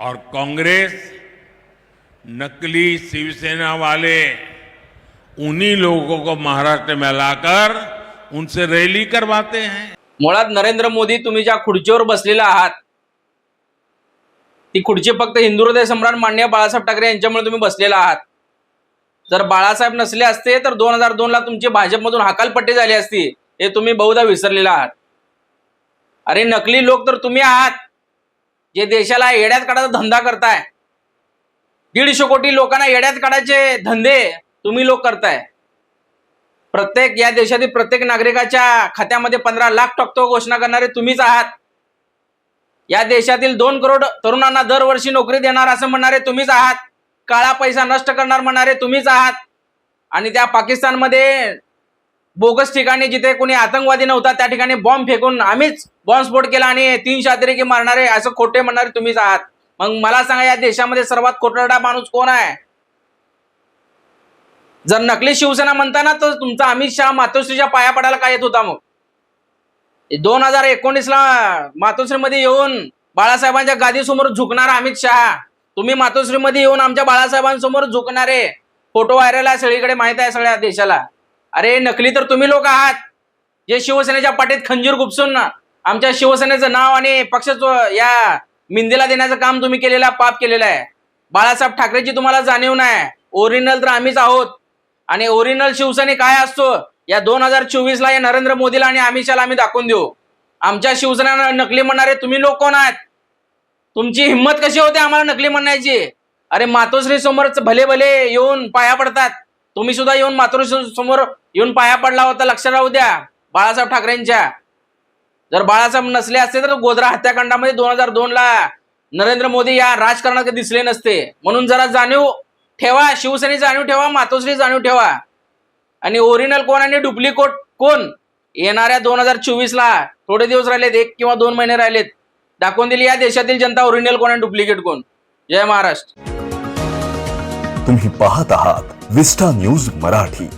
और कांग्रेस नकली शिवसेना वाले उन्हीं लोगों को महाराष्ट्र में लाकर उनसे रैली करवाते हैं। मुळात नरेंद्र मोदी तुम्ही ज्या खुर्चीवर बसलेला आहात ती खुर्ची फक्त हिंदू हृदय सम्राट मान्य बाळासाहेब ठाकरे यांच्यामुळे तुम्ही बसलेला आहात. जर बाळासाहेब नसले असते तर दोन हजार दोनला तुमची भाजपमधून हकालपट्टी झाली असती हे तुम्ही बहुधा विसरलेला आहात. अरे नकली लोक तर तुम्ही आहात. जे देशाला येड्यात काढायचा धंदा करताय. दीडशे कोटी लोकांना येड्यात काढायचे धंदे तुम्ही लोक करताय. प्रत्येक या देशातील प्रत्येक नागरिकाच्या खात्यामध्ये पंधरा लाख टाकतो घोषणा करणारे तुम्हीच आहात. या देशातील दोन करोड तरुणांना दरवर्षी नोकरी देणार असं म्हणणारे तुम्हीच आहात. काळा पैसा नष्ट करणार म्हणणारे तुम्हीच आहात. आणि त्या पाकिस्तानमध्ये बोगस ठिकाणी जिथे कोणी आतंकवादी नव्हता त्या ठिकाणी बॉम्ब फेकून आम्हीच बॉम्बस्फोट केला आणि तीन शातिरेकी मारणारे असं खोटे म्हणणारे तुम्हीच आहात. मग मला सांगा या देशामध्ये सर्वात खोटरडा माणूस कोण आहे? जर नकली शिवसेना म्हणताना तर तुमचा अमित शहा मातोश्रीच्या पाया पडायला काय येत होता मग? दोन हजार एकोणीसला मातोश्रीमध्ये येऊन बाळासाहेबांच्या गादीसमोर झुकणारा अमित शहा. तुम्ही मातोश्रीमध्ये येऊन आमच्या बाळासाहेबांसमोर झुकणारे. फोटो व्हायरल आहे सगळीकडे माहीत आहे सगळ्या देशाला. अरे नकली तर तुम्ही लोक आहात. जे शिवसेनेच्या पाठीत खंजीर गुपसून ना आमच्या शिवसेनेचं नाव आणि पक्षाचं या मिंदीला देण्याचं काम तुम्ही केलेलं पाप केलेलं आहे. बाळासाहेब ठाकरेची तुम्हाला जाणीव नाही. ओरिजिनल तर आम्हीच आहोत. आणि ओरिजिनल शिवसेने काय असतो? या दोन हजार चोवीस ला या नरेंद्र मोदीला आणि अमित शहाला आम्ही दाखवून देऊ. आमच्या शिवसेना नकली म्हणणारे तुम्ही लोक कोण आहात तुमची हिंमत कशी होते आम्हाला नकली म्हणण्याची अरे मातोश्री समोर भले भले येऊन पाया पडतात. तुम्ही सुद्धा येऊन मातोश्री समोर येऊन पाया पडला होता लक्षात राहू द्या बाळासाहेब ठाकरेंच्या. जर बाळासाहेब नसले असते तर गोधरा हत्याकांडामध्ये दोन हजार दोन ला नरेंद्र मोदी या राजकारणात दिसले नसते. म्हणून जरा जाणीव ठेवा शिवसेने जाणीव ठेवा मातोश्री जाणीव ठेवा. आणि ओरिजिनल कोण आणि डुप्लिकेट कोण? येणाऱ्या दोन हजार चोवीस ला थोडे दिवस राहिलेत एक किंवा दोन महिने राहिलेत. दाखवून दिली या देशातील जनता ओरिजिनल कोण आणि डुप्लिकेट कोण? जय महाराष्ट्र. तुम्ही पाहत आहात विस्टा न्यूज मराठी.